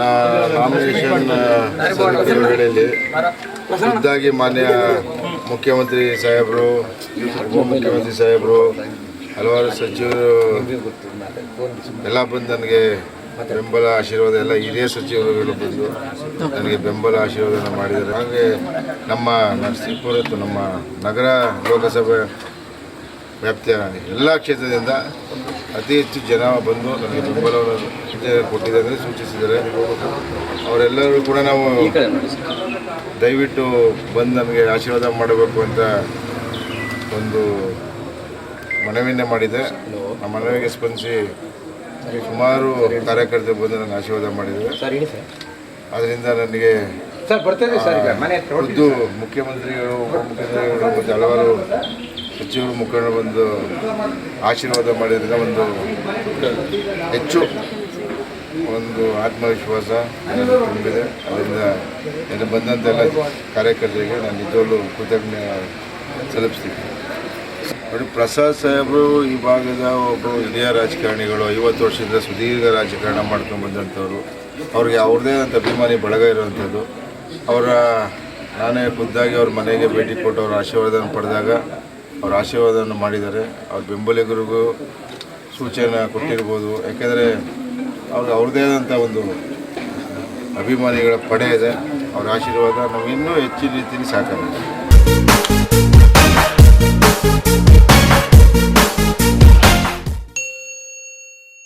Nomination ವೇಳೆಯಲ್ಲಿ ಖುದ್ದಾಗಿ ಮಾನ್ಯ ಮುಖ್ಯಮಂತ್ರಿ ಸಾಹೇಬರು, ಉಪಮುಖ್ಯಮಂತ್ರಿ ಸಾಹೇಬರು, ಹಲವಾರು ಸಚಿವರು ಎಲ್ಲ ಬಂದು ನನಗೆ ಬೆಂಬಲ ಆಶೀರ್ವಾದ ಎಲ್ಲ ಹಿರಿಯ ಸಚಿವರುಗಳು ಬಂದು ನನಗೆ ಬೆಂಬಲ ಆಶೀರ್ವಾದನ ಮಾಡಿದರು ಹಾಗೆ ನಮ್ಮ ನರಸೀಪುರ ನಮ್ಮ ನಗರ ಲೋಕಸಭೆ ವ್ಯಾಪ್ತಿಯ ಎಲ್ಲ ಕ್ಷೇತ್ರದಿಂದ ಅತಿ ಹೆಚ್ಚು ಜನ ಬಂದು ನನಗೆ ಬೆಂಬಲವನ್ನು ಕೊಟ್ಟಿದ್ದಾರೆ ಸೂಚಿಸಿದ್ದಾರೆ. ಅವರೆಲ್ಲರೂ ಕೂಡ ನಾವು ದಯವಿಟ್ಟು ಬಂದು ನಮಗೆ ಆಶೀರ್ವಾದ ಮಾಡಬೇಕು ಅಂತ ಒಂದು ಮನವಿಯನ್ನೇ ಮಾಡಿದೆ. ಆ ಮನವಿಗೆ ಸ್ಪಂದಿಸಿ ಸುಮಾರು ಕಾರ್ಯಕರ್ತರು ಬಂದು ನನಗೆ ಆಶೀರ್ವಾದ ಮಾಡಿದ್ದಾರೆ. ಸರ್ ಅದರಿಂದ ನನಗೆ ಖುದ್ದು ಮುಖ್ಯಮಂತ್ರಿಗಳು ಉಪಮುಖ್ಯಮಂತ್ರಿಗಳು ಮತ್ತು ಹಲವಾರು ಸಚಿವರು ಮುಖಂಡ ಒಂದು ಆಶೀರ್ವಾದ ಮಾಡಿದ್ರಿಂದ ಒಂದು ಹೆಚ್ಚು ಒಂದು ಆತ್ಮವಿಶ್ವಾಸ ತುಂಬಿದೆ. ಅದರಿಂದ ನನಗೆ ಬಂದಂತೆಲ್ಲ ಕಾರ್ಯಕರ್ತರಿಗೆ ನಾನು ನಿಜವಾಗ್ಲೂ ಕೃತಜ್ಞ ಸಲ್ಲಿಸ್ತೀನಿ. ನೋಡಿ, ಪ್ರಸಾದ್ ಸಾಹೇಬರು ಈ ಭಾಗದ ಒಬ್ಬ ಹಿರಿಯ ರಾಜಕಾರಣಿಗಳು, ಐವತ್ತು ವರ್ಷದಿಂದ ಸುದೀರ್ಘ ರಾಜಕಾರಣ ಮಾಡ್ಕೊಂಡು ಬಂದಂಥವ್ರು, ಅವ್ರಿಗೆ ಅವ್ರದ್ದೇ ಅಂತ ಅಭಿಮಾನಿ ಬಳಗ ಇರುವಂಥದ್ದು. ಅವರ, ನಾನೇ ಖುದ್ದಾಗಿ ಅವ್ರ ಮನೆಗೆ ಭೇಟಿ ಕೊಟ್ಟು ಅವ್ರ ಆಶೀರ್ವಾದನ ಪಡೆದಾಗ ಅವ್ರ ಆಶೀರ್ವಾದವನ್ನು ಮಾಡಿದ್ದಾರೆ. ಅವ್ರ ಬೆಂಬಲಿಗರಿಗೂ ಸೂಚನೆ ಕೊಟ್ಟಿರ್ಬೋದು. ಯಾಕೆಂದರೆ ಅವ್ರಿಗೆ ಅವ್ರದ್ದೇ ಆದಂಥ ಒಂದು ಅಭಿಮಾನಿಗಳ ಪಡೆ ಇದೆ. ಅವ್ರ ಆಶೀರ್ವಾದ ನಾವು ಇನ್ನೂ ಹೆಚ್ಚಿನ ರೀತಿಯಲ್ಲಿ ಸಾಕಾಗಿದೆ.